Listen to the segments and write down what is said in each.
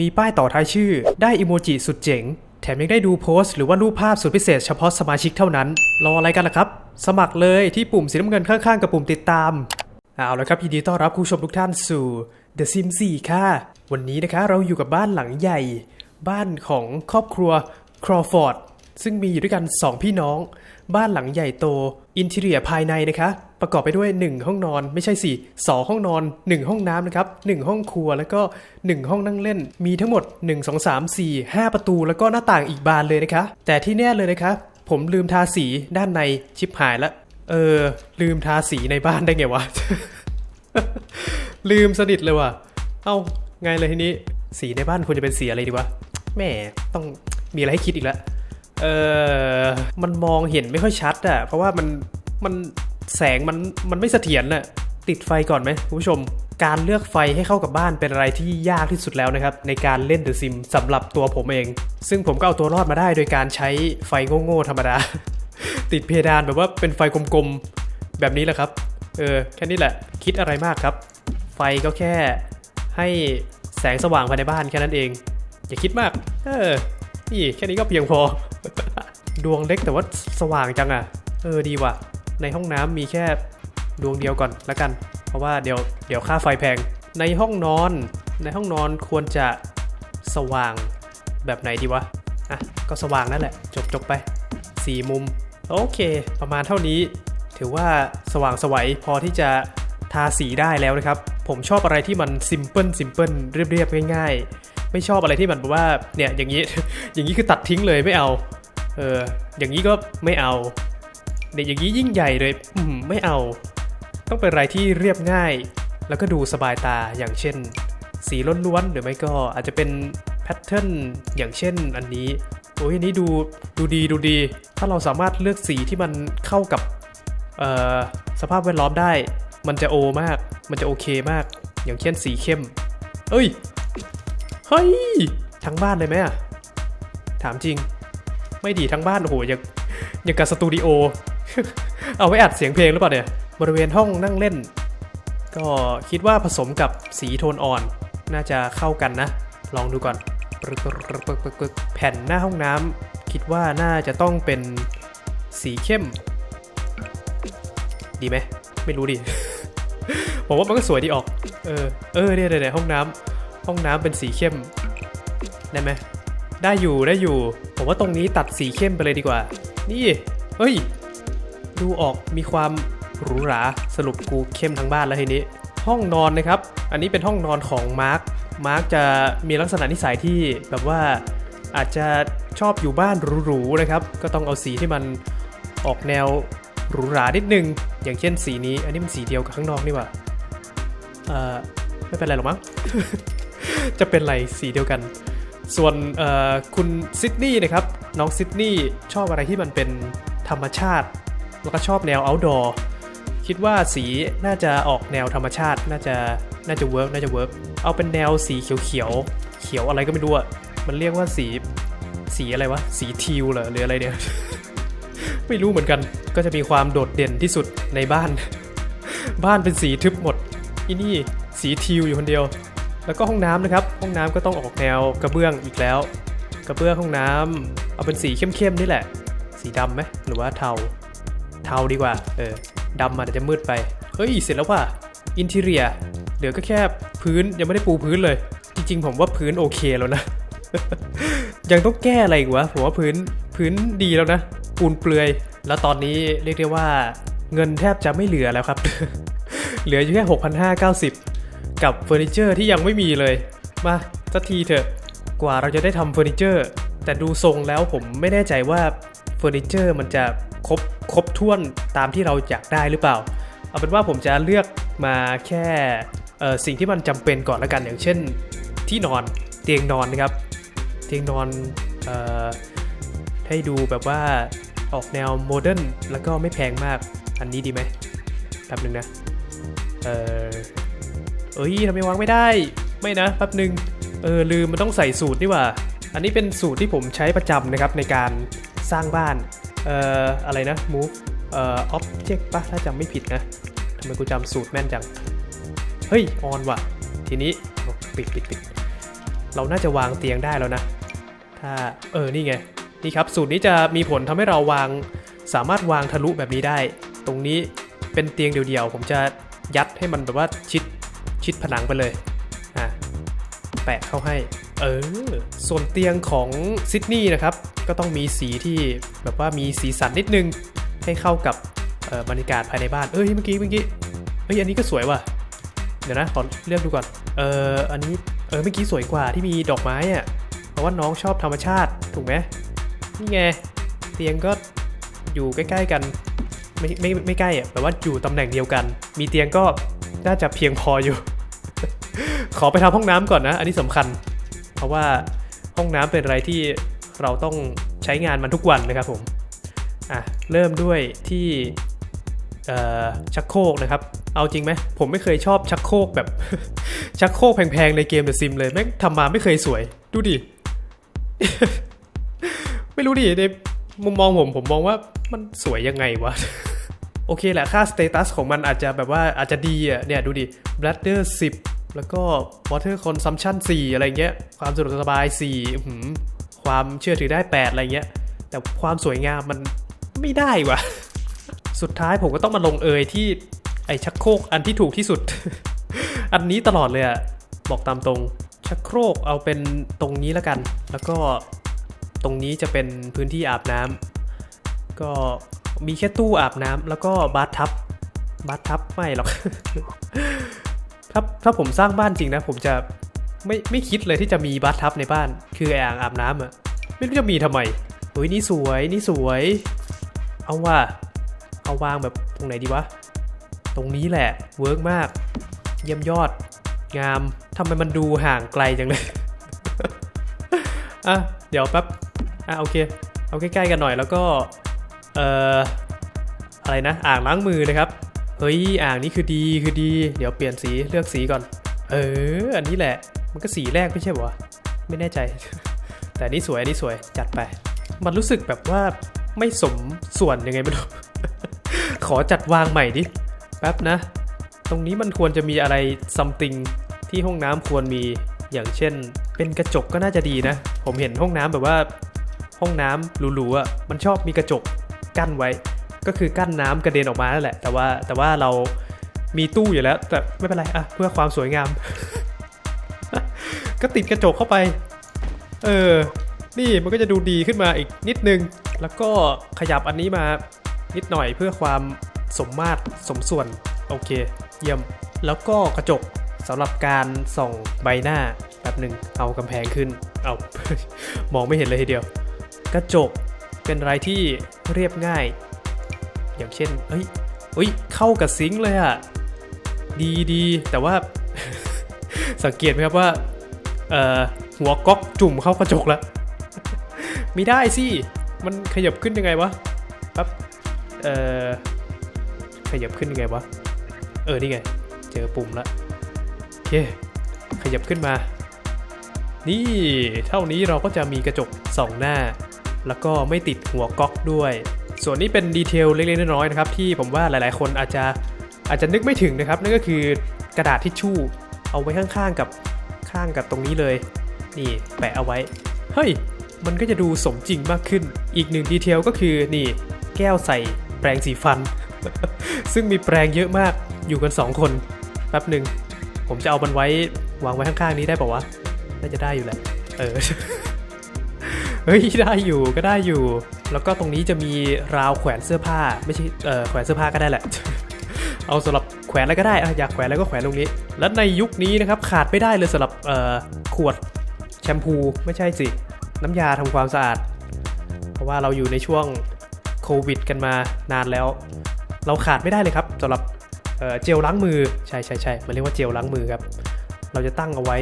มีป้ายต่อท้ายชื่อ ได้อิโมจิสุดเจ๋ง แถมยังได้ดูโพสต์หรือว่ารูปภาพสุดพิเศษเฉพาะสมาชิกเท่านั้น รออะไรกันล่ะครับ สมัครเลยที่ปุ่มสีน้ำเงินข้างๆ กับปุ่มติดตาม เอาละครับยินดีต้อนรับคุณผู้ชมทุกท่านสู่ The Sims 4 ค่ะ วันนี้นะคะเราอยู่กับบ้านหลังใหญ่ บ้านของครอบครัวครอฟอร์ดซึ่งมีอยู่ด้วยกัน 2 พี่น้อง บ้านหลังใหญ่โต อินเทเรียภายในนะคะ ประกอบไปด้วย 1 ห้องนอนไม่ใช่สิ2ห้องนอน 1 ห้องน้ำนะครับ1ห้องครัวแล้วก็ 1 ห้องนั่งเล่น มีทั้งหมด 1 2 3 4 5 ประตู แล้วก็หน้าต่างอีกบานเลยนะคะ แต่ที่แน่เลยนะคะผมลืมทาสีด้านในชิปหายละ เออ ลืมทาสีในบ้านได้ไงวะ ลืมสนิทเลยว่ะ เอ้าไงเลยทีนี้ สีในบ้านควรจะเป็นสีอะไรดีวะแม่ต้องมีอะไรให้คิดอีกแล้วเออมันมองเห็นไม่ค่อยชัดอะเพราะว่ามันมัน แสงมันมันไม่เสถียรน่ะติดไฟก่อนไหมคุณผู้ชม การเลือกไฟให้เข้ากับบ้านเป็นอะไรที่ยากที่สุดแล้วนะครับ ในการเล่น The Sim สำหรับตัวผมเอง ซึ่งผมก็เอาตัวรอดมาได้โดยการใช้ไฟโง่ๆธรรมดา ติดเพดานแบบว่าเป็นไฟกลมๆ แบบนี้แหละครับ เออ แค่นี้แหละ คิดอะไรมากครับ ไฟก็แค่ให้แสงสว่างภายในบ้านแค่นั้นเอง อย่าคิดมาก เออ นี่แค่นี้ก็เพียงพอ ดวงเล็กแต่ว่าสว่างจังอะ เออดีว่ะ ในห้องน้ำมีแค่ดวงเดียวก่อนละกัน เพราะว่าเดี๋ยวเดี๋ยวค่าไฟแพง ในห้องนอน ในห้องนอนควรจะสว่างแบบไหนดีวะ อะ ก็สว่างนั่นแหละ จบจบไปสีมุม โอเค ประมาณเท่านี้ ถือว่าสว่างสวัยพอที่จะทาสีได้แล้วนะครับ ผมชอบอะไรที่มันซิมเพิลซิมเพิลเรียบๆง่าย ๆ ไม่ชอบอะไรที่มันแบบว่าเนี่ยอย่างนี้ อย่างนี้คือตัดทิ้งเลยไม่เอา เออ อย่างนี้ก็ไม่เอา เนี่ยอย่างนี้ยิ่งใหญ่เลยอืมไม่เอา ต้องเป็นอะไรที่เรียบง่าย แล้วก็ดูสบายตาอย่างเช่น สีล้วนๆหรือไม่ก็อาจจะเป็นแพทเทิร์นอย่างเช่นอันนี้โอ้ยอันนี้ดูดูดีดูดี ถ้าเราสามารถเลือกสีที่มันเข้ากับสภาพแวดล้อมได้ มันจะโอมาก มันจะโอเคมาก อย่างเช่นสีเข้ม เอ้ย เฮ้ย ทั้งบ้านเลยไหมอะถามจริง ไม่ดีทั้งบ้าน โอ้โหอย่างอย่างกับสตูดิโอ เอาไว้อัดเสียงเพลงหรือเปล่าเนี่ย บริเวณห้องนั่งเล่น ก็คิดว่าผสมกับสีโทนอ่อน น่าจะเข้ากันนะ ลองดูก่อน แผ่นหน้าห้องน้ำคิดว่าน่าจะต้องเป็นสีเข้ม ดีไหม ไม่รู้ดิ ผมว่ามันก็สวยดีออก เออ เออเนี่ยเนี่ยห้องน้ำห้องน้ำเป็นสีเข้ม ได้ไหมได้อยู่ได้อยู่ ผมว่าตรงนี้ตัดสีเข้มไปเลยดีกว่า นี่ เฮ้ย ดูออกมีความหรูหราสรุปกูเข้มทั้งบ้านแล้วทีนี้ ห้องนอนนะครับ อันนี้เป็นห้องนอนของมาร์คมาร์คจะมีลักษณะนิสัยที่แบบว่าอาจจะชอบอยู่บ้านหรูๆนะครับ ก็ต้องเอาสีที่มันออกแนวหรูหรานิดนึง อย่างเช่นสีนี้ อันนี้มันสีเดียวกับข้างนอกนี่ว่าเอ่อไม่เป็นไรหรอกมั้ง จะเป็นไรสีเดียวกัน ส่วนคุณซิดนีย์นะครับ น้องซิดนีย์ชอบอะไรที่มันเป็นธรรมชาติ แล้วก็ชอบแนว outdoor คิดว่าสีน่าจะออกแนวธรรมชาติ น่าจะน่าจะเวิร์กน่าจะเวิร์กเอาเป็นแนวสีเขียวเขียวเขียวอะไรก็ไม่รู้อะมันเรียกว่าสีสีอะไรวะ สีทิวเหรอหรืออะไรเนี่ย ไม่รู้เหมือนกัน ก็จะมีความโดดเด่นที่สุดในบ้าน บ้านเป็นสีทึบหมดอีนี่สีทิวอยู่คนเดียว แล้วก็ห้องน้ำนะครับ ห้องน้ำก็ต้องออกแนวกระเบื้องอีกแล้ว กระเบื้องห้องน้ำเอาเป็นสีเข้มๆนี่แหละ สีดำไหมหรือว่าเทา เทาดีกว่า เออดำมันอาจจะมืดไป เฮ้ย เสร็จแล้วว่ะอินทีเรียเหลือก็แค่พื้นยังไม่ได้ปูพื้นเลย จริง ๆ ผมว่าพื้นโอเคแล้วนะ ยังต้องแก้อะไรอีกวะ ผมว่าพื้นพื้นดีแล้วนะ ปูนเปลือย แล้วตอนนี้เรียกได้ว่า เงินแทบจะไม่เหลือแล้วครับ เหลืออยู่แค่ 6,590 กับเฟอร์นิเจอร์ที่ยังไม่มีเลย มาสักทีเถอะ กว่าเราจะได้ทำเฟอร์นิเจอร์ แต่ดูทรงแล้วผมไม่แน่ใจว่า เฟอร์นิเจอร์มันจะครบครบถ้วนตามที่เราอยากได้หรือเปล่า เอาเป็นว่าผมจะเลือกมาแค่สิ่งที่มันจำเป็นก่อนละกันอย่างเช่น ที่นอนเตียงนอนนะครับ เตียงนอนออให้ดูแบบว่าออกแนวโมเดิร์นแล้วก็ไม่แพงมากอันนี้ดีไหมแป๊บนึงนะ เออเอ้ยทำไมวางไม่ได้ไม่นะแป๊บนึงเออลืมมันต้องใส่สูตรนี่ว่า อันนี้เป็นสูตรที่ผมใช้ประจำนะครับในการ สร้างบ้าน เอ่อ อะไรนะ move เอ่อ object ปะถ้าจำไม่ผิดนะทำไมกูจำสูตรแม่นจัง เฮ้ย ออนว่ะ ทีนี้ปิดปิดปิดเราน่าจะวางเตียงได้แล้วนะ ถ้า เออ นี่ไง นี่ครับ สูตรนี้จะมีผลทำให้เราวาง สามารถวางทะลุแบบนี้ได้ ตรงนี้เป็นเตียงเดียวๆ ผมจะยัดให้มันแบบว่าชิดชิดผนังไปเลย อะ แปะเข้าให้ เออ ส่วนเตียงของซิดนีย์นะครับ ก็ต้องมีสีที่แบบว่ามีสีสันนิดนึง ให้เข้ากับบรรยากาศภายในบ้าน เอ้ยเมื่อกี้เมื่อกี้เอ้ยอันนี้ก็สวยว่ะ เดี๋ยวนะขอเลือกดูก่อน เอออันนี้ เออเมื่อกี้สวยกว่าที่มีดอกไม้อะเพราะว่าน้องชอบธรรมชาติถูกไหมนี่ไง เตียงก็อยู่ใกล้ๆกัน ไม่ไม่ไม่ใกล้อะแต่ว่าอยู่ตำแหน่งเดียวกัน มีเตียงก็น่าจะเพียงพออยู่ ขอไปทำห้องน้ำก่อนนะ อันนี้สำคัญ เพราะว่าห้องน้ำเป็นอะไรที่เราต้องใช้งานมันทุกวันนะครับผมอะเริ่มด้วยที่ชักโครกนะครับ เอาจริงไหมผมไม่เคยชอบชักโครกแบบ ชักโครกแพงๆในเกม The Sim เลยแม่งทำมาไม่เคยสวย ดูดิ ไม่รู้ดิในมุมมองผมผมมองว่ามันสวยยังไงวะ โอเคแหละค่าสเตตัสของมันอาจจะแบบว่าอาจจะดีอะเนี่ยดูดิ bladder 10 แล้วก็ water consumption 4 อะไรเงี้ย ความสะดวกสบาย4หืความเชื่อถือได้ 8 อะไรเงี้ย แต่ความสวยงามมันไม่ได้ว่ะ สุดท้ายผมก็ต้องมาลงเอยที่ไอชักโครกอันที่ถูกที่สุด อันนี้ตลอดเลยอะบอกตามตรง ชักโครกเอาเป็นตรงนี้แล้วกัน แล้วก็ตรงนี้จะเป็นพื้นที่อาบน้ำก็มีแค่ตู้อาบน้ำแล้วก็บาร์ทับบาร์ทับไม่หรอก ถ้าถ้าผมสร้างบ้านจริงนะ ผมจะไม่ไม่คิดเลยที่จะมีบาร์ทับในบ้าน คือไอ้อ่างอาบน้ำอะไม่รู้จะมีทำไมเฮ้ยนี่สวยนี่สวย เอาว่า เอาวางแบบตรงไหนดีวะ ตรงนี้แหละเวิร์กมาก เยี่ยมยอด งามทำไมมันดูห่างไกลจังเลยอะเดี๋ยวแป๊บอะโอเค เอาใกล้ๆกันหน่อยแล้วก็ เอ่อ อะไรนะ อ่างล้างมือนะครับ เฮ้ยอ่างนี้คือดีคือดี เดี๋ยวเปลี่ยนสีเลือกสีก่อน เออ อันนี้แหละ มันก็สีแรกไม่ใช่หรอไม่แน่ใจ แต่นนี้สวยนนี้สวยจัดไป มันรู้สึกแบบว่าไม่สมส่วนยังไงไม่รู้ขอจัดวางใหม่ดิแป๊บนะ ตรงนี้มันควรจะมีอะไรซัมติงที่ห้องน้ำควรมีอย่างเช่น เป็นกระจกก็น่าจะดีนะ ผมเห็นห้องน้ำแบบว่า ห้องน้ำหรูๆอะมันชอบมีกระจกกั้นไว้ ก็คือกั้นน้ำกระเด็นออกมานั่นแหละ แต่ว่าแต่ว่าเรามีตู้อยู่แล้ว แต่ไม่เป็นไรอะเพื่อความสวยงาม ก็ติดกระจกเข้าไป เออ นี่มันก็จะดูดีขึ้นมาอีกนิดนึง แล้วก็ขยับอันนี้มานิดหน่อยเพื่อความสมมาตรสมส่วน โอเค เยี่ยม แล้วก็กระจกสำหรับการส่องใบหน้าแป๊บหนึ่งเอากำแพงขึ้น เอา มองไม่เห็นเลยทีเดียว กระจกเป็นอะไรที่เรียบง่าย อย่างเช่นเอ้ยเอ้ย เข้ากับซิงค์เลยอะดีดีแต่ว่า สังเกตไหมครับว่าเออหัวก๊อกจุ่มเข้ากระจกแล้วไม่ได้สิ มันขยับขึ้นยังไงวะปั๊บเอ่อขยับขึ้นยังไงวะ เออ นี่ไง เจอปุ่มละโอเคขยับขึ้นมา นี่เท่านี้เราก็จะมีกระจกสองหน้า แล้วก็ไม่ติดหัวก๊อกด้วย ส่วนนี้เป็นดีเทลเล็กๆน้อยๆนะครับที่ผมว่าหลายๆ คนอาจจะอาจจะนึกไม่ถึงนะครับ นั่นก็คือกระดาษทิชชู่เอาไว้ข้างๆกับข้างกับตรงนี้เลย นี่แปะเอาไว้ เฮ้ย มันก็จะดูสมจริงมากขึ้น อีกหนึ่งดีเทลก็คือนี่แก้วใส่แปรงสีฟัน ซึ่งมีแปรงเยอะมากอยู่กัน 2 คนแป๊บหนึ่งผมจะเอามันไว้วางไว้ข้างๆนี้ได้ป่าวะน่าจะได้อยู่แหละเออเฮ้ยได้อยู่ก็ได้อยู่ แล้วก็ตรงนี้จะมีราวแขวนเสื้อผ้า ไม่ใช่เออแขวนเสื้อผ้าก็ได้แหละ เอาสำหรับแขวนอะไรก็ได้อยากแขวนอะไรก็แขวนตรงนี้ และในยุคนี้นะครับขาดไม่ได้เลยสำหรับเอ่อขวดแชมพูไม่ใช่สิ น้ำยาทำความสะอาด เพราะว่าเราอยู่ในช่วงโควิด กันมานานแล้ว เราขาดไม่ได้เลยครับสำหรับเเจลล้างมือใช่ใช่ใช่มันเรียกว่าเจลล้างมือครับ เราจะตั้งเอาไว้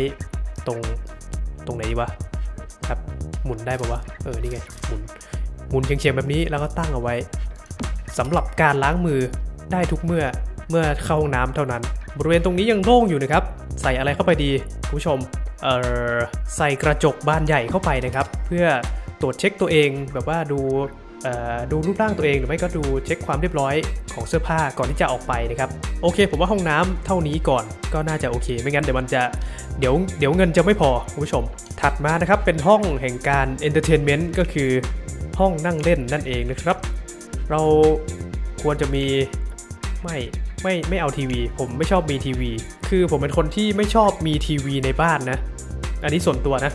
ตรงตรงไหนดีวะครับหมุนได้ปะวะเออนี่ไงหมุน มุนเฉียงๆแบบนี้แล้วก็ตั้งเอาไว้สำหรับการล้างมือได้ทุกเมื่อเมื่อเข้าห้องน้ำเท่านั้น บริเวณตรงนี้ยังโล่งอยู่นะครับ ใส่อะไรเข้าไปดีคุณผู้ชมเอ่อใส่กระจกบานใหญ่เข้าไปนะครับ เพื่อตรวจเช็คตัวเองแบบว่าดูดูรูปร่างตัวเองหรือไม่ก็ดูเช็คความเรียบร้อยของเสื้อผ้าก่อนที่จะออกไปนะครับโอเค ผมว่าห้องน้ำเท่านี้ก่อนก็น่าจะโอเค ไม่งั้นเดี๋ยวมันจะเดี๋ยวเดี๋ยวเงินจะไม่พอคุณผู้ชม ถัดมานะครับเป็นห้องแห่งการเอนเตอร์เทนเมนต์ก็คือ ห้องนั่งเล่นนั่นเองนะครับ เราควรจะมีไม่ไม่ไม่เอาทีวี ผมไม่ชอบมีทีวี คือผมเป็นคนที่ไม่ชอบมีทีวีในบ้านนะ อันนี้ส่วนตัวนะ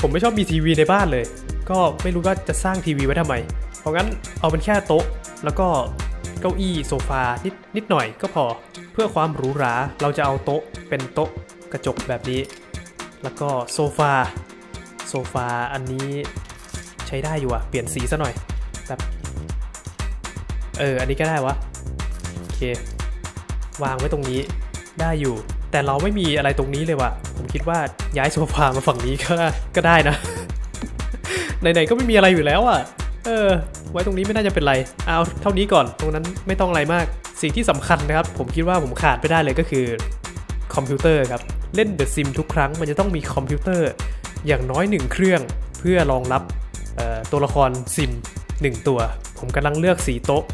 ผมไม่ชอบมีทีวีในบ้านเลย ก็ไม่รู้ว่าจะสร้างทีวีไว้ทำไม เพราะงั้นเอาเป็นแค่โต๊ะ แล้วก็เก้าอี้โซฟานิดนิดหน่อยก็พอ เพื่อความหรูหราเราจะเอาโต๊ะเป็นโต๊ะกระจกแบบนี้ แล้วก็โซฟาโซฟาอันนี้ ใช้ได้อยู่อะเปลี่ยนสีซะหน่อยแบบเออ อันนี้ก็ได้วะ โอเค วางไว้ตรงนี้ได้อยู่ แต่เราไม่มีอะไรตรงนี้เลยว่ะ ผมคิดว่าย้ายโซฟามาฝั่งนี้ก็ก็ได้นะ ไหนๆก็ไม่มีอะไรอยู่แล้วอะ เออ ไว้ตรงนี้ไม่น่าจะเป็นไร เอาเท่านี้ก่อน ตรงนั้นไม่ต้องอะไรมาก สิ่งที่สำคัญนะครับ ผมคิดว่าผมขาดไม่ได้เลยก็คือคอมพิวเตอร์ครับ เล่น The Sim ทุกครั้งมันจะต้องมีคอมพิวเตอร์อย่างน้อยหนึ่งเครื่องเพื่อรองรับ ตัวละครซิมหนึ่งตัว ผมกำลังเลือกสีโต๊ะ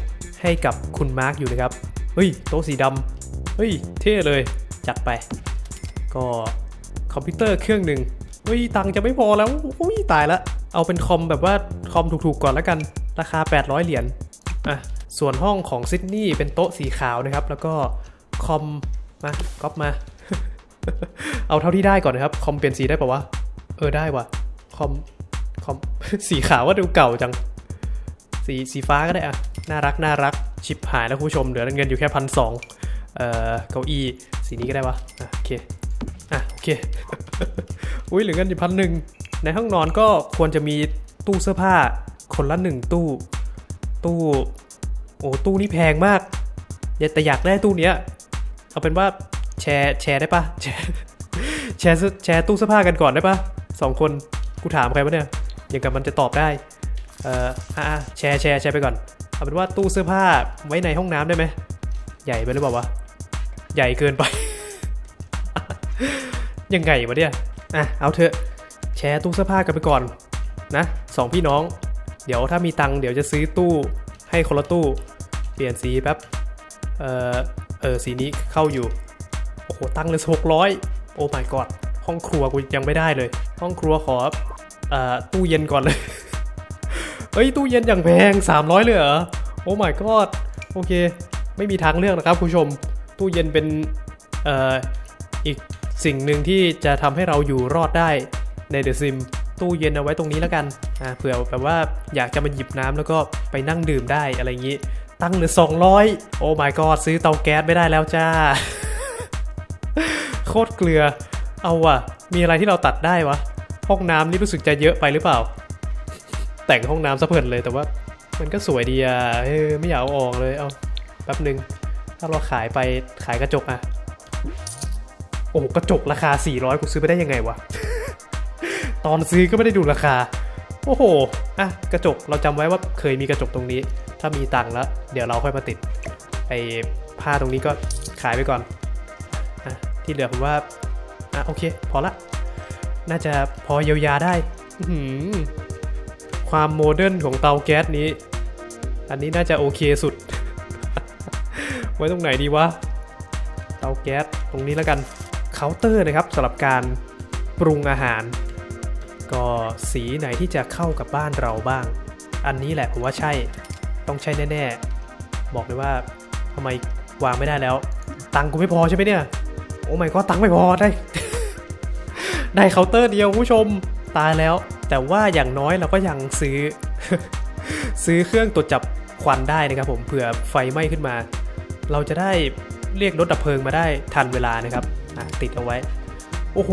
ให้กับคุณมาร์กอยู่นะครับ เฮ้ย โต๊ะสีดำเฮ้ย เท่เลย จัดไป ก็คอมพิวเตอร์เครื่องหนึ่งเฮ้ย ตังจะไม่พอแล้วอุ้ยตายละเอาเป็นคอมแบบว่าคอมถูกๆก่อนแล้วกัน ราคา 800 เหรียญอะส่วนห้องของซิดนีย์เป็นโต๊ะสีขาวนะครับ แล้วก็คอมมาก๊อปมา เอาเท่าที่ได้ก่อนนะครับ คอมเปลี่ยนสีได้ปะวะ เออได้วะคอม คอมสีขาวว่าดูเก่าจัง สีสีฟ้าก็ได้อะน่ารักน่ารักชิปหายแล้วคุณผู้ชมเหลือเงินอยู่แค่พันสองเอ่อเก้าอี้สีนี้ก็ได้วะอะโอเคอะโอเคอุ้ยเหลือเงินอยู่พันหนึ่งในห้องนอนก็ควรจะมีตู้เสื้อผ้าคนละหนึ่งตู้ ตู้โอ้ตู้นี้แพงมากอยแต่อยากได้ตู้เนี้ยเอาเป็นว่าแชร์แชร์ได้ปะแชร์แชร์เสื้อแชร์ตู้เสื้อผ้ากันก่อนได้ปะสองคนกูถามใครวะเนี่ย อย่างกับมันจะตอบได้ เอ่ออะแชร์แชร์แชร์ไปก่อน เอาเป็นว่าตู้เสื้อผ้าไว้ในห้องน้ำได้ไหม ใหญ่ไปหรือเปล่าวะ ใหญ่เกินไป ยังไงวะเนี่ย อะ เอาเถอะ แชร์ตู้เสื้อผ้ากันไปก่อน นะสองพี่น้อง เดี๋ยวถ้ามีตังค์เดี๋ยวจะซื้อตู้ให้คนละตู้ เปลี่ยนสีแป๊บ เออเออสีนี้เข้าอยู่ โอ้โห ตั้งเลยหกร้อยโอ้ my god ห้องครัวกูยังไม่ได้เลย ห้องครัวขอ ตู้เย็นก่อนเลย เฮ้ย ตู้เย็นอย่างแพง 300 เลยเหรอ โอ้ my god โอเค ไม่มีทางเลือกนะครับคุณผู้ชม ตู้เย็นเป็นออีกสิ่งหนึ่งที่จะทำให้เราอยู่รอดได้ใน The Sim ตู้เย็นเอาไว้ตรงนี้แล้วกันอ่าเผื่อแบบว่าอยากจะมาหยิบน้ำแล้วก็ไปนั่งดื่มได้อะไรอย่างนี้ ตั้งเหลือ 200 โอ้ my god ซื้อเตาแก๊สไม่ได้แล้วจ้า โคตรเกลือ เอาวะมีอะไรที่เราตัดได้วะ ห้องน้ำนี่รู้สึกจะเยอะไปหรือเปล่า แต่งห้องน้ำซะเพลินเลยแต่ว่า มันก็สวยดีอะเออไม่อยากเอาออกเลยเอาแป๊บหนึ่งถ้าเราขายไปขายกระจกอะโอ้กระจกราคา 400กูซื้อไปได้ยังไงวะ ตอนซื้อก็ไม่ได้ดูราคา โอ้โหอะกระจกเราจำไว้ว่าเคยมีกระจกตรงนี้ ถ้ามีตังค์แล้ว เดี๋ยวเราค่อยมาติดไอ้ผ้าตรงนี้ก็ขายไปก่อนอะที่เหลือผมว่าอะโอเค พอละ น่าจะพอเยียวยาได้อื้อหือความโมเดิร์นของเตาแก๊สนี้ อันนี้น่าจะโอเคสุด ไว้ตรงไหนดีวะ เตาแก๊สตรงนี้แล้วกันเคาน์เตอร์นะครับสำหรับการปรุงอาหาร ก็สีไหนที่จะเข้ากับบ้านเราบ้าง อันนี้แหละผมว่าใช่ต้องใช่แน่ๆ บอกเลยว่าทำไมวางไม่ได้แล้ว ตังค์กูไม่พอใช่ไหมเนี่ย โอ้ไม่ก็ตังค์ไม่พอได้ ได้เคาน์เตอร์เดียวคุณผู้ชมตายแล้ว แต่ว่าอย่างน้อยเราก็ยังซื้อ ซื้อเครื่องตรวจจับควันได้นะครับผมเผื่อไฟไหม้ขึ้นมา เราจะได้เรียกรถดับเพลิงมาได้ทันเวลานะครับติดเอาไว้ โอ้โห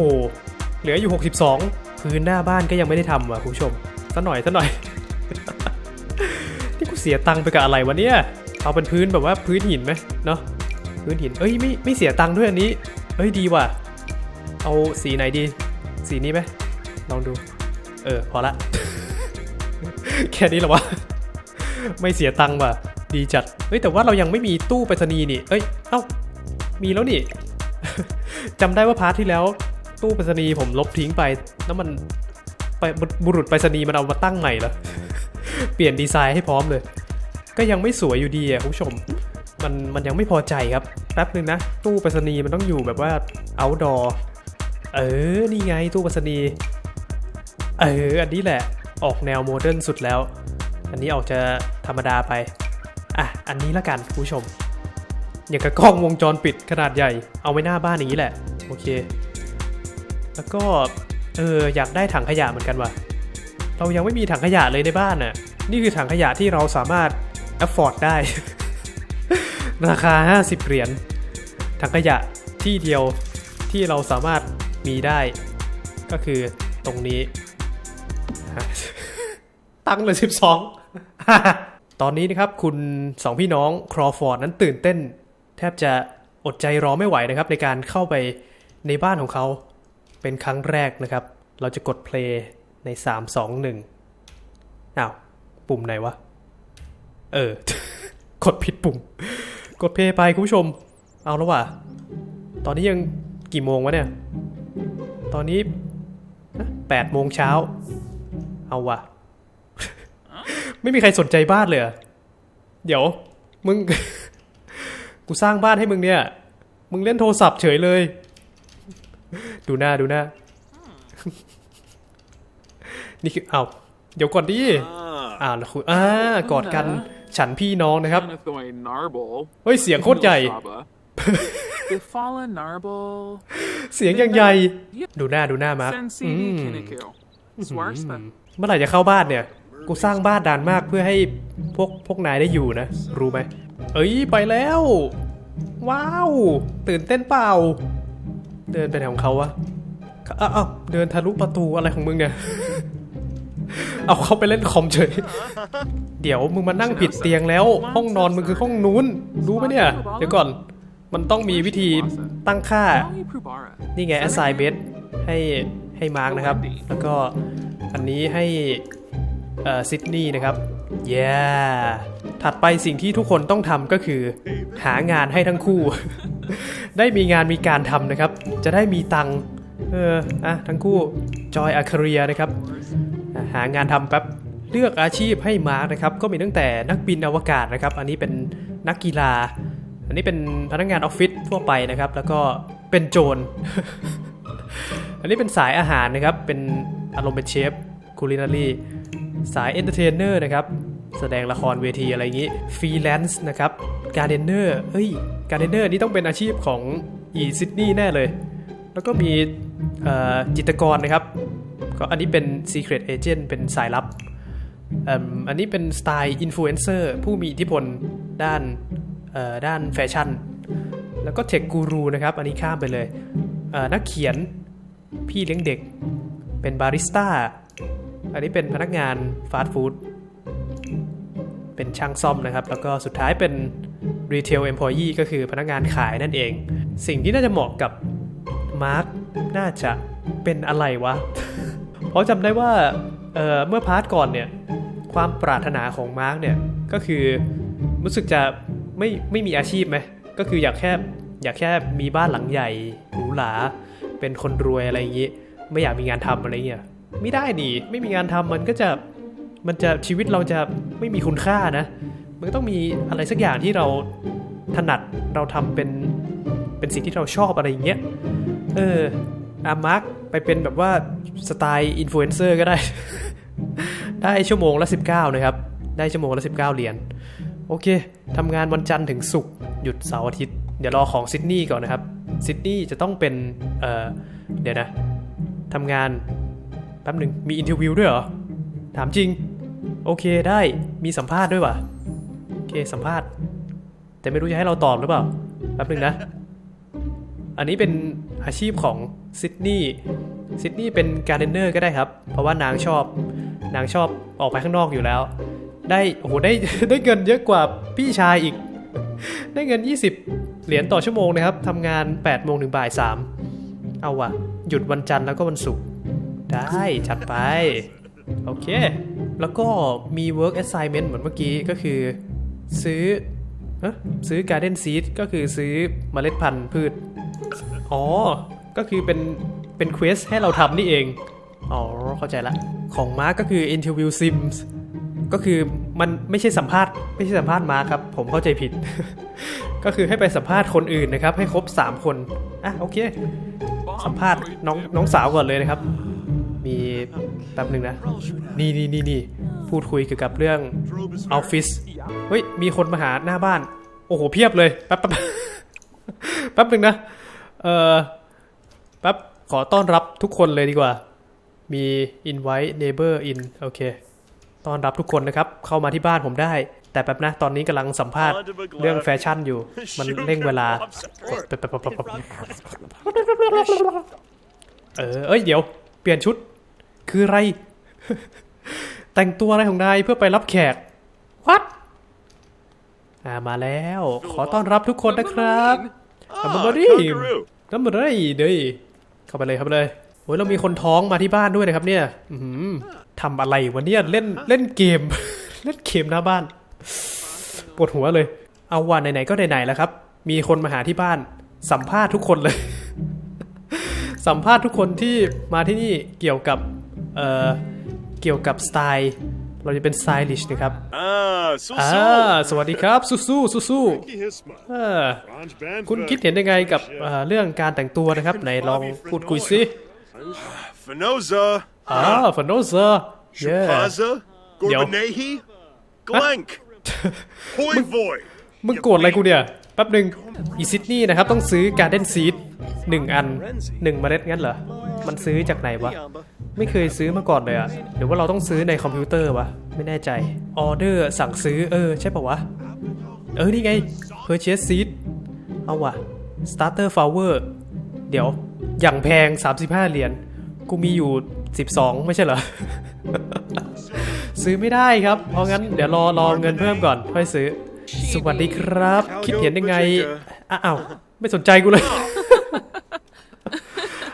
เหลืออยู่ 62 พื้นหน้าบ้านก็ยังไม่ได้ทำว่ะคุณผู้ชมสัหน่อยสัหน่อยนี่กูเสียตังค์ไปกับอะไรวะเนี่ยเอาเป็นพื้นแบบว่าพื้นหินไหมเนาะพื้นหินเอ้ยไม่ไม่เสียตังค์ด้วยอันนี้เอ้ยดีว่ะ เอาสีไหนดี สีนี้ไหมลองดู เออ พอละ แค่นี้หรอวะ ไม่เสียตังค์ว่ะ ดีจัด เฮ้ย แต่ว่าเรายังไม่มีตู้ไปรษณีย์นี่ เอ้ย เอ้า มีแล้วนี่ จำได้ว่าพาร์ทที่แล้ว ตู้ไปรษณีย์ผมลบทิ้งไป แล้วมันไปบุรุษไปรษณีย์มันเอามาตั้งใหม่เหรอเปลี่ยนดีไซน์ให้พร้อมเลย ก็ยังไม่สวยอยู่ดีอะคุณผู้ชม มันมันยังไม่พอใจครับ แป๊บหนึ่งนะ ตู้ไปรษณีย์มันต้องอยู่แบบว่า outdoor เออ นี่ไงตู้ไปรษณีย์เออ อันนี้แหละ ออกแนวโมเดิร์นสุดแล้ว อันนี้ออกจะธรรมดาไป อะ อันนี้ละกันคุณผู้ชม อย่างกับกล้องวงจรปิดขนาดใหญ่ เอาไว้หน้าบ้านอย่างนี้แหละ โอเค แล้วก็ เออ อยากได้ถังขยะเหมือนกันว่ะ เรายังไม่มีถังขยะเลยในบ้านน่ะ นี่คือถังขยะที่เราสามารถ afford ได้ ราคา 50 เหรียญ ถังขยะที่เดียวที่เราสามารถ มีได้ ก็คือตรงนี้ ตั้งเลย12ตอนนี้นะครับคุณสองพี่น้องครอฟอร์ดนั้นตื่นเต้น แทบจะอดใจรอไม่ไหวนะครับ ในการเข้าไปในบ้านของเขา เป็นครั้งแรกนะครับ เราจะกดเพลย์ใน 3 2 1อ้าว ปุ่มไหนวะ เออ กดผิดปุ่ม กดเพลย์ไปคุณผู้ชม เอาแล้วว่ะ ตอนนี้ยังกี่โมงวะเนี่ย ตอนนี้แปดโมงเช้า เอาว่ะไม่มีใครสนใจบ้านเลยเหรอเดี๋ยว มึง กูสร้างบ้านให้มึงเนี่ย มึงเล่นโทรศัพท์เฉยเลย ดูหน้าดูหน้า นี่คือเอาเดี๋ยวก่อนดิ Ah, อ่าแล้วคุยอ่ากอดกันฉันพี่น้องนะครับ Anathoy Narble. เฮ้ย เสียงโคตรใหญ่ Saba. The fallen Narble. เสียงอย่างใหญ่ ดูหน้าดูหน้ามาร์ค Sensi อืม Kiniku. Swarsta. เมื่อไหร่จะเข้าบ้านเนี่ย กูสร้างบ้านดานมากเพื่อให้พวกพวกนายได้อยู่นะ รู้ไหม เอ้ยไปแล้ว ว้าว ตื่นเต้นเปล่า เดินไปไหนของเขาวะเอ้าเอ้าเดินทะลุประตูอะไรของมึงเนี่ยเอาเขาไปเล่นคอมเฉย เดี๋ยวมึงมานั่งผิดเตียงแล้ว ห้องนอนมึงคือห้องนู้น รู้ไหมเนี่ย เดี๋ยวก่อน มันต้องมีวิธีตั้งค่า นี่ไง assign bed ให้ให้มาร์กนะครับ แล้วก็อันนี้ให้ซิดนีย์นะครับ yeah ถัดไปสิ่งที่ทุกคนต้องทำก็คือ หางานให้ทั้งคู่ ได้มีงานมีการทำนะครับ จะได้มีตังค์เอออะทั้งคู่ joy a career นะครับ หางานทำแป๊บเลือกอาชีพให้มาร์กนะครับ ก็มีตั้งแต่นักบินอวกาศนะครับ อันนี้เป็นนักกีฬา อันนี้เป็นพนักงานออฟฟิศทั่วไปนะครับ แล้วก็เป็นโจร อันนี้เป็นสายอาหารนะครับ เป็นอารมณ์เป็นเชฟคูลินารีสายเอนเตอร์เทนเนอร์นะครับ แสดงละครเวทีอะไรอย่างนี้ฟรีแลนซ์นะครับการ์เดนเนอร์เฮ้ยการ์เดนเนอร์นี่ต้องเป็นอาชีพของอีซิดนีย์แน่เลย แล้วก็มีจิตรกรนะครับ ก็อันนี้เป็น Secret Agent เป็นสายลับ อันนี้เป็นสไตล์อินฟลูเอนเซอร์ผู้มีอิทธิพลด้าน ด้านแฟชั่น แล้วก็เทคกูรูนะครับ อันนี้ข้ามไปเลยเนักเขียนพี่เลี้ยงเด็ก เป็นบาริสต้า อันนี้เป็นพนักงานฟาสต์ฟู้ดเป็นช่างซ่อมนะครับ แล้วก็สุดท้ายเป็น Retail Employee ก็คือพนักงานขายนั่นเอง สิ่งที่น่าจะเหมาะกับมาร์คน่าจะเป็นอะไรวะ เพราะจำได้ว่าเเมื่อพาร์ทก่อนเนี่ย ความปรารถนาของมาร์กเนี่ย ก็คือรู้สึกจะ ไม่ไม่มีอาชีพไหมก็คืออยากแค่อยากแค่มีบ้านหลังใหญ่หรูหราเป็นคนรวยอะไรอย่างนี้ ไม่อยากมีงานทำอะไรเงี้ยไม่ได้ดิไม่มีงานทำมันก็จะมันจะชีวิตเราจะไม่มีคุณค่านะ มันก็ต้องมีอะไรสักอย่างที่เราถนัดเราทำเป็นเป็นสิ่งที่เราชอบอะไรอย่างเงี้ยเอออามาร์กไปเป็นแบบว่าสไตล์อินฟลูเอนเซอร์ก็ได้ ได้ชั่วโมงละ 19 นะครับ ได้ชั่วโมงละ 19 เหรียญ โอเคทำงานวันจันทร์ถึงศุกร์หยุดเสาร์อาทิตย์ เดี๋ยวรอของซิดนีย์ก่อนนะครับซิดนีย์จะต้องเป็นเอ่อเดี๋ยวนะทำงานแป๊บหนึ่งมีอินเทอร์วิวด้วยเหรอ ถามจริง โอเคได้มีสัมภาษณ์ด้วยวะโอเคสัมภาษณ์ แต่ไม่รู้จะให้เราตอบหรือเปล่าแป๊บหนึ่งนะ อันนี้เป็นอาชีพของซิดนีย์ซิดนีย์เป็นการเดนเนอร์ก็ได้ครับ เพราะว่านางชอบ นางชอบออกไปข้างนอกอยู่แล้ว ได้โอ้โหได้ได้เงินเยอะกว่าพี่ชายอีก ได้เงิน 20 เหรียญต่อชั่วโมงนะครับทำงาน8โมงถึงบ่าย3เอาวะหยุดวันจันทร์แล้วก็วันศุกร์ได้จัดไป โอเค แล้วก็มี work assignment เหมือนเมื่อกี้ก็คือซื้อซื้อ garden seed ก็คือซื้อเมล็ดพันธุ์พืช อ๋อ ก็คือเป็นเป็นเควสให้เราทำนี่เอง อ๋อ เข้าใจละ ของมาร์กก็คือ Interview Sims ก็คือมันไม่ใช่สัมภาษณ์ไม่ใช่สัมภาษณ์มาครับ ผมเข้าใจผิด ก็คือให้ไปสัมภาษณ์คนอื่นนะครับ ให้ครบ 3 คนอะโอเค สัมภาษณ์น้องน้องสาวก่อนเลยนะครับ มีแป๊บหนึ่งนะ นี่นี่นี่นี่พูดคุยเกี่ยวกับเรื่องออฟฟิศเฮ้ยมีคนมาหาหน้าบ้าน โอ้โหเพียบเลยแป๊บแป๊บแป๊บหนึ่งนะเออแป๊บขอต้อนรับทุกคนเลยดีกว่ามี invite neighbor in โอเค ต้อนรับทุกคนนะครับ เข้ามาที่บ้านผมได้ แต่แป๊บนะ ตอนนี้กำลังสัมภาษณ์เรื่องแฟชั่นอยู่ มันเร่งเวลา เออ เอ้ย เดี๋ยว เปลี่ยนชุด คืออะไร แต่งตัวอะไรของนายเพื่อไปรับแขก วัดอ่า มาแล้ว ขอต้อนรับทุกคนนะครับ Ah, Come on in. Kangaroo. น้ำมันไรเด้ยเข้าไปเลยเข้าไปเลยโอ้ยเรามีคนท้องมาที่บ้านด้วยนะครับเนี่ย อื ทำอะไรวะเนี่ยเล่นเล่นเกม เล่นเกมหน้าบ้านปวดหัวเลย เอาวันไหนๆก็ไหนๆแล้วครับ มีคนมาหาที่บ้าน สัมภาษณ์ทุกคนเลย สัมภาษณ์ทุกคนที่มาที่นี่เกี่ยวกับเอ่อเกี่ยวกับสไตล์ เราจะเป็นสไตลิชนะครับ Ah, so อ่า so. สวัสดีครับสู้สู้สู้สู้ๆเออคุณคิดเห็นยังไงกับเอ่อเรื่องการแต่งตัวนะครับไหนลองพูดคุยสิ Fenoza. อ่าฟนโนเซอร์เย่ Plaza. Gorbanehi. Glenk. Hoi Void. มึงโกรธอะไรกูเนี่ย แป๊บหนึ่งอีซิดนีย์นะครับ ต้องซื้อการเด้นซีดหนึ่งอันหนึ่งเมล็ดงั้นเหรอ มันซื้อจากไหนวะ ไม่เคยซื้อมาก่อนเลยอะหรือว่าเราต้องซื้อในคอมพิวเตอร์วะ ไม่แน่ใจ ออเดอร์สั่งซื้อเออ ใช่ปะวะ เออ นี่ไง purchase seed เอาวะ starter flower เดี๋ยว อย่างแพง 35 เหรียญ กูมีอยู่ 12 ไม่ใช่เหรอ ซื้อไม่ได้ครับ เพราะงั้นเดี๋ยวรอรอเงินเพิ่มก่อนค่อยซื้อ สวัสดีครับ คิดเห็นยังไงอะอ้าว ไม่สนใจกูเลย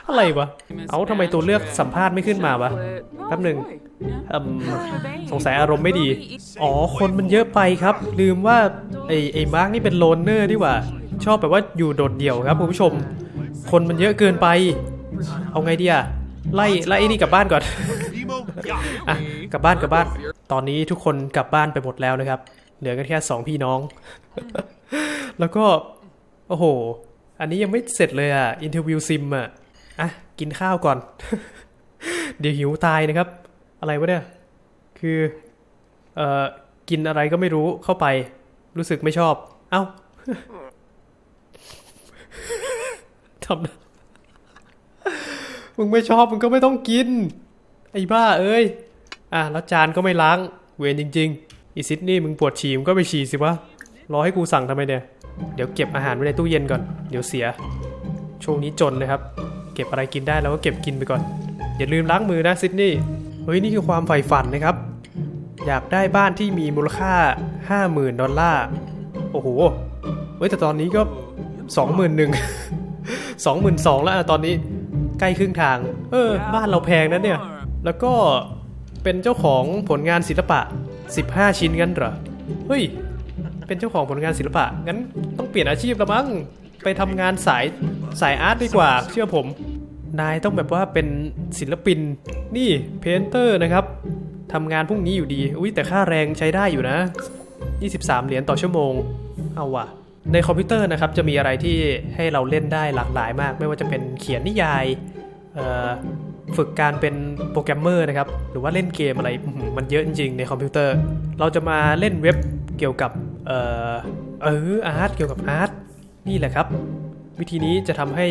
อะไรวะ เอาทำไมตัวเลือกสัมภาษณ์ไม่ขึ้นมาวะ แป๊บหนึ่งอืมสงสัยอารมณ์ไม่ดี อ๋อ คนมันเยอะไปครับ ลืมว่า ไอ้ไอ้มาร์กนี่เป็นโลนเนอร์ดีกว่า ชอบแบบว่าอยู่โดดเดี่ยวครับคุณผู้ชม คนมันเยอะเกินไป เอาไงดีอะ ไล่ไล่ไอ้นี่กลับบ้านก่อน Emo. Yeah. อะกลับบ้านกลับบ้าน ตอนนี้ทุกคนกลับบ้านไปหมดแล้วนะครับ เหลือกันแค่สองพี่น้อง แล้วก็ โอ้โห อันนี้ยังไม่เสร็จเลยอะ อินเทอร์วิวซิมอะ อะ กินข้าวก่อน เดี๋ยวหิวตายนะครับ อะไรวะเนี่ย คือ เอ่อ กินอะไรก็ไม่รู้เข้าไป รู้สึกไม่ชอบ เอ้าทำ มึงไม่ชอบมึงก็ไม่ต้องกิน ไอ้บ้าเอ้ย อะแล้วจานก็ไม่ล้าง เวรจริง ๆ อีซิดนี่มึงปวดฉี่มึงก็ไปฉี่สิวะ รอให้กูสั่งทำไมเนี่ย เดี๋ยวเก็บอาหารไว้ในตู้เย็นก่อน เดี๋ยวเสีย ช่วงนี้จนนะครับ เก็บอะไรกินได้แล้วก็เก็บกินไปก่อน อย่าลืมล้างมือนะซิดนี่ เฮ้ยนี่คือความใฝ่ฝันนะครับ อยากได้บ้านที่มีมูลค่า 50,000 ดอลลาร์ โอ้โห เฮ้ยแต่ตอนนี้ก็ 21,000 22,000แล้วอะตอนนี้ ใกล้ครึ่งทาง เออ บ้านเราแพงนะเนี่ย แล้วก็เป็นเจ้าของผลงานศิลปะ 15 ชิ้นงั้นเหรอ เฮ้ย เป็นเจ้าของผลงานศิลปะ งั้นต้องเปลี่ยนอาชีพแล้วมั้ง ไปทำงานสายสายอาร์ตดีกว่า เชื่อผม นายต้องแบบว่าเป็นศิลปิน นี่เพนเตอร์นะครับทำงานพรุ่งนี้อยู่ดี อุ้ยแต่ค่าแรงใช้ได้อยู่นะ 23 เหรียญต่อชั่วโมง เอาว่ะ ในคอมพิวเตอร์นะครับจะมีอะไรที่ให้เราเล่นได้หลากหลายมาก ไม่ว่าจะเป็นเขียนนิยายฝึกการเป็นโปรแกรมเมอร์นะครับ หรือว่าเล่นเกมอะไรมันเยอะจริงๆในคอมพิวเตอร์ เราจะมาเล่นเว็บเกี่ยวกับเออเอออาร์ตเกี่ยวกับอาร์ตนี่แหละครับ วิธีนี้จะทำให้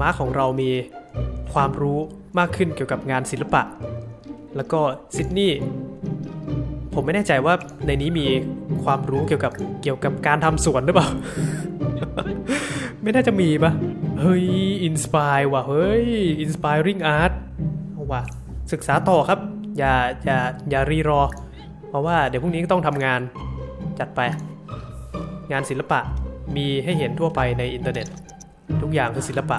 มาร์คของเรามีความรู้มากขึ้นเกี่ยวกับงานศิลปะ แล้วก็ซิดนีย์ ผมไม่แน่ใจว่าในนี้มีความรู้เกี่ยวกับเกี่ยวกับการทำสวนหรือเปล่า ไม่น่าจะมีปะเฮ้ยอินสปายว่ะเฮ้ยอินสปายริงอาร์ตว่ะศึกษาต่อครับ อย่าอย่าอย่ารีรอ เพราะว่าเดี๋ยวพรุ่งนี้ก็ต้องทำงานจัดไป งานศิลปะมีให้เห็นทั่วไปในอินเทอร์เน็ต ทุกอย่างคือศิลปะ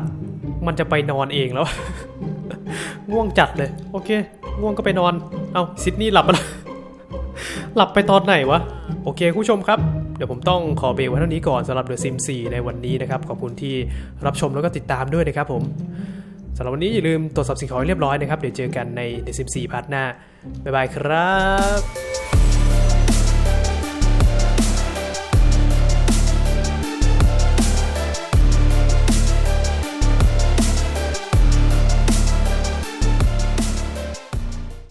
มันจะไปนอนเองแล้ว ง่วงจัดเลย โอเค ง่วงก็ไปนอน เอาซิดนีย์หลับไปแล้ว หลับไปตอนไหนวะ โอเคคุณผู้ชมครับ เดี๋ยวผมต้องขอเบรกไว้เท่านี้ก่อนสำหรับ The Sims 4ในวันนี้นะครับ ขอบคุณที่รับชมแล้วก็ติดตามด้วยนะครับผมสำหรับวันนี้อย่าลืมตรวจสอบสิ่งของเรียบร้อยนะครับ เดี๋ยวเจอกันใน The Sims 4พาร์ทหน้า บ๊ายบายครับ